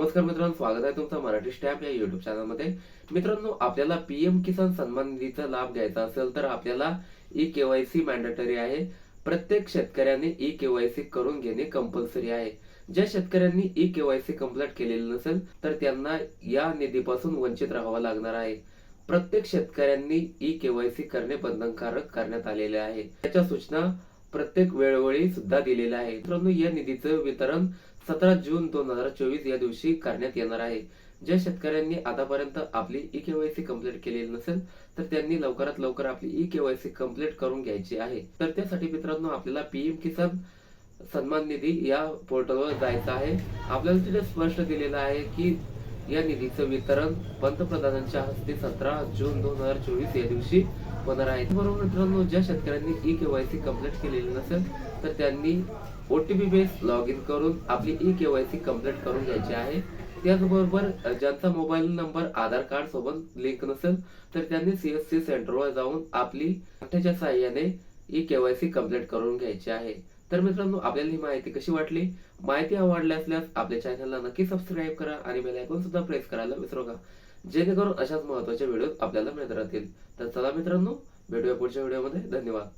नमस्कार मित्रांनो स्वागत आहे तुमचं मराठी स्टॅम्प या युट्यूब चॅनलमध्ये मित्रांनो आपल्याला पीएम किसान सन्मान निधीचा लाभ घ्यायचा असेल तर आपल्याला ई केवायसी मॅन्डेटरी आहे. प्रत्येक शेतकऱ्याने ई केवायसी करून घेणे कंपल्सरी आहे. ज्या शेतकऱ्यांनी ई केवायसी कंप्लीट केलेली नसेल तर त्यांना या निधीपासून वंचित राहावं लागणार आहे. प्रत्येक शेतकऱ्यांनी ई केवायसी करणे बंधनकारक करण्यात आलेले आहे. त्याच्या सूचना प्रत्येक वेळोवेळी सुद्धा दिलेला आहे. मित्रांनो या निधीचं वितरण सतरा जून दोन हजार चोवीस या दिवशी करण्यात येणार आहे. ज्या शेतकऱ्यांनी आतापर्यंत आपली ई केवायसी कंप्लीट केलेली नसेल तर त्यांनी लवकरात लवकर आपली ई केवायसी कंप्लीट करून घ्यायची आहे. तर त्यासाठी मित्रांनो आपल्याला पीएम किसान सन्मान निधी या पोर्टलवर जायचं आहे. आपल्याला तिथे स्पष्ट दिलेलं आहे की या निधीचं वितरण पंतप्रधानांच्या हस्ते सतरा जून दोन हजार चोवीस या दिवशी होणार आहे बरोबर मित्रांनो ज्या शेतकऱ्यांनी ई केवायसी कंप्लीट केलेली नसेल तर त्यांनी O T P base log in करून आपली ई केवायसी कंप्लीट करून घ्यायची आहे. त्याचबरोबर ज्यांचा मोबाईल नंबर आधार कार्ड सोबत लिंक नसेल तर त्यांनी सीएससी सेंटरवर जाऊन आपली पठ्याच्या साहाय्याने ई केवायसी कंप्लीट करून घ्यायची आहे. तर मित्रांनो आपल्याला ही माहिती कशी वाटली? माहिती आवडली असल्यास आपल्या चॅनलला नक्की सबस्क्राईब करा आणि बेल आयकॉन सुद्धा प्रेस करायला विसरू नका. जेणेकरून अशाच महत्त्वाचे व्हिडिओ आपल्याला मिळत राहतील. तर चला मित्रांनो भेटूया पुढच्या व्हिडिओमध्ये धन्यवाद.